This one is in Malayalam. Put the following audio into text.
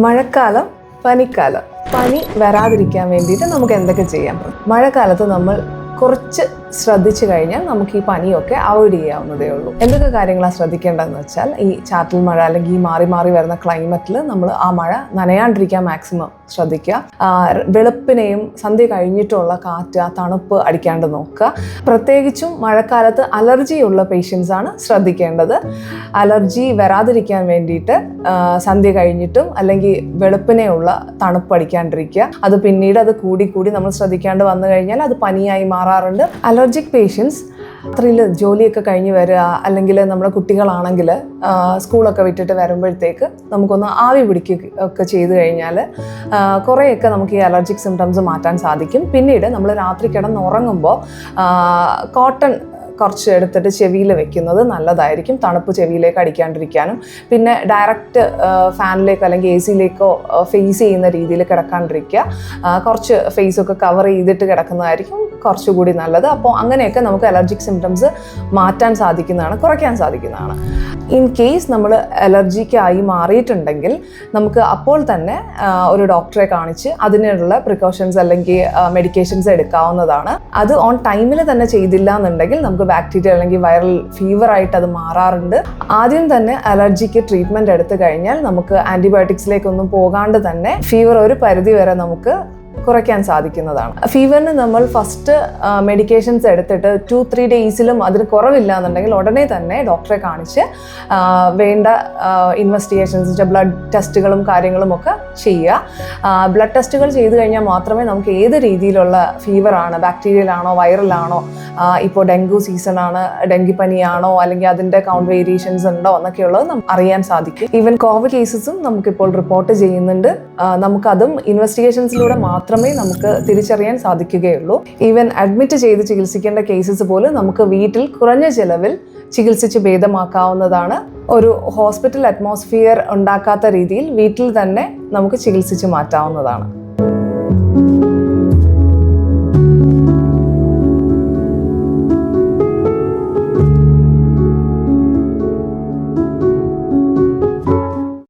മഴക്കാലം പനിക്കാലം. പനി വരാതിരിക്കാൻ വേണ്ടിയിട്ട് നമുക്ക് എന്തൊക്കെ ചെയ്യാം? മഴക്കാലത്ത് നമ്മൾ കുറച്ച് ശ്രദ്ധിച്ചു കഴിഞ്ഞാൽ നമുക്ക് ഈ പനിയൊക്കെ അവോയ്ഡ് ചെയ്യാവുന്നതേ ഉള്ളൂ. എന്തൊക്കെ കാര്യങ്ങളാണ് ശ്രദ്ധിക്കേണ്ടതെന്ന് വെച്ചാൽ ഈ ചാറ്റൽ മഴ അല്ലെങ്കിൽ ഈ മാറി മാറി വരുന്ന ക്ലൈമറ്റിൽ നമ്മൾ ആ മഴ നനയാണ്ടിരിക്കാൻ മാക്സിമം ശ്രദ്ധിക്കുക. വെളുപ്പിനെയും സന്ധ്യ കഴിഞ്ഞിട്ടുള്ള കാറ്റ് ആ തണുപ്പ് അടിക്കാണ്ട് നോക്കുക. പ്രത്യേകിച്ചും മഴക്കാലത്ത് അലർജിയുള്ള പേഷ്യൻസാണ് ശ്രദ്ധിക്കേണ്ടത്. അലർജി വരാതിരിക്കാൻ വേണ്ടിയിട്ട് സന്ധ്യ കഴിഞ്ഞിട്ടും അല്ലെങ്കിൽ വെളുപ്പിനെയുള്ള തണുപ്പ് അടിക്കാണ്ടിരിക്കുക. അത് പിന്നീട് അത് കൂടി കൂടി നമ്മൾ ശ്രദ്ധിക്കാണ്ട് വന്നു കഴിഞ്ഞാൽ അത് പനിയായി മാറാറുണ്ട്. അലർജിക് പേഷ്യൻസ് രാത്രിയിൽ ജോലിയൊക്കെ കഴിഞ്ഞ് വരിക അല്ലെങ്കിൽ നമ്മുടെ കുട്ടികളാണെങ്കിൽ സ്കൂളൊക്കെ വിട്ടിട്ട് വരുമ്പോഴത്തേക്ക് നമുക്കൊന്ന് ആവി പിടിക്കുക ഒക്കെ ചെയ്തു കഴിഞ്ഞാൽ കുറേയൊക്കെ നമുക്ക് ഈ അലർജിക് സിംറ്റംസ് മാറ്റാൻ സാധിക്കും. പിന്നീട് നമ്മൾ രാത്രി കിടന്ന് ഉറങ്ങുമ്പോൾ കോട്ടൺ കുറച്ച് എടുത്തിട്ട് ചെവിയിൽ വെക്കുന്നത് നല്ലതായിരിക്കും. തണുപ്പ് ചെവിയിലേക്ക് അടിക്കാണ്ടിരിക്കാനും. പിന്നെ ഡയറക്റ്റ് ഫാനിലേക്കോ അല്ലെങ്കിൽ എ സിയിലേക്കോ ഫേസ് ചെയ്യുന്ന രീതിയിൽ കിടക്കാണ്ടിരിക്കുക. കുറച്ച് ഫേസൊക്കെ കവർ ചെയ്തിട്ട് കിടക്കുന്നതായിരിക്കും. കുറച്ചുകൂടി നല്ലത്. അപ്പോൾ അങ്ങനെയൊക്കെ നമുക്ക് അലർജിക് സിംറ്റംസ് മാറ്റാൻ സാധിക്കുന്നതാണ് കുറയ്ക്കാൻ സാധിക്കുന്നതാണ്. ഇൻ കേസ് നമ്മൾ അലർജിക്കായി മാറിയിട്ടുണ്ടെങ്കിൽ നമുക്ക് അപ്പോൾ തന്നെ ഒരു ഡോക്ടറെ കാണിച്ച് അതിനുള്ള പ്രിക്കോഷൻസ് അല്ലെങ്കിൽ മെഡിക്കേഷൻസ് എടുക്കാവുന്നതാണ്. അത് ഓൺ ടൈമിൽ തന്നെ ചെയ്തില്ല എന്നുണ്ടെങ്കിൽ നമുക്ക് ബാക്ടീരിയ അല്ലെങ്കിൽ വൈറൽ ഫീവർ ആയിട്ട് അത് മാറാറുണ്ട്. ആദ്യം തന്നെ അലർജിക്ക് ട്രീറ്റ്മെന്റ് എടുത്തു കഴിഞ്ഞാൽ നമുക്ക് ആന്റിബയോട്ടിക്സിലേക്കൊന്നും പോകാണ്ട് തന്നെ ഫീവർ ഒരു പരിധി വരെ നമുക്ക് കുറയ്ക്കാൻ സാധിക്കുന്നതാണ്. ഫീവറിന് നമ്മൾ ഫസ്റ്റ് മെഡിക്കേഷൻസ് എടുത്തിട്ട് ടു ത്രീ ഡേയ്സിലും അതിന് കുറവില്ല എന്നുണ്ടെങ്കിൽ ഉടനെ തന്നെ ഡോക്ടറെ കാണിച്ച് വേണ്ട ഇൻവെസ്റ്റിഗേഷൻസ് ബ്ലഡ് ടെസ്റ്റുകളും കാര്യങ്ങളും ഒക്കെ ചെയ്യുക. ബ്ലഡ് ടെസ്റ്റുകൾ ചെയ്തു കഴിഞ്ഞാൽ മാത്രമേ നമുക്ക് ഏത് രീതിയിലുള്ള ഫീവറാണ് ബാക്ടീരിയലാണോ വൈറലാണോ ഇപ്പോൾ ഡെങ്കു സീസണാണ് ഡെങ്കിപ്പനിയാണോ അല്ലെങ്കിൽ അതിന്റെ കൗണ്ട് വേരിയേഷൻസ് ഉണ്ടോ എന്നൊക്കെയുള്ളത് നമുക്ക് അറിയാൻ സാധിക്കും. ഈവൻ കോവിഡ് കേസസും നമുക്കിപ്പോൾ റിപ്പോർട്ട് ചെയ്യുന്നുണ്ട്. നമുക്കതും ഇൻവെസ്റ്റിഗേഷൻസിലൂടെ മാത്രമേ നമുക്ക് തിരിച്ചറിയാൻ സാധിക്കുകയുള്ളൂ. ഈവൻ അഡ്മിറ്റ് ചെയ്ത് ചികിത്സിക്കേണ്ട കേസസ് പോലും നമുക്ക് വീട്ടിൽ കുറഞ്ഞ ചിലവിൽ ചികിത്സിച്ച് ഭേദമാക്കാവുന്നതാണ്. ഒരു ഹോസ്പിറ്റൽ അറ്റ്മോസ്ഫിയർ ഉണ്ടാക്കാത്ത രീതിയിൽ വീട്ടിൽ തന്നെ നമുക്ക് ചികിത്സിച്ച് മാറ്റാവുന്നതാണ്.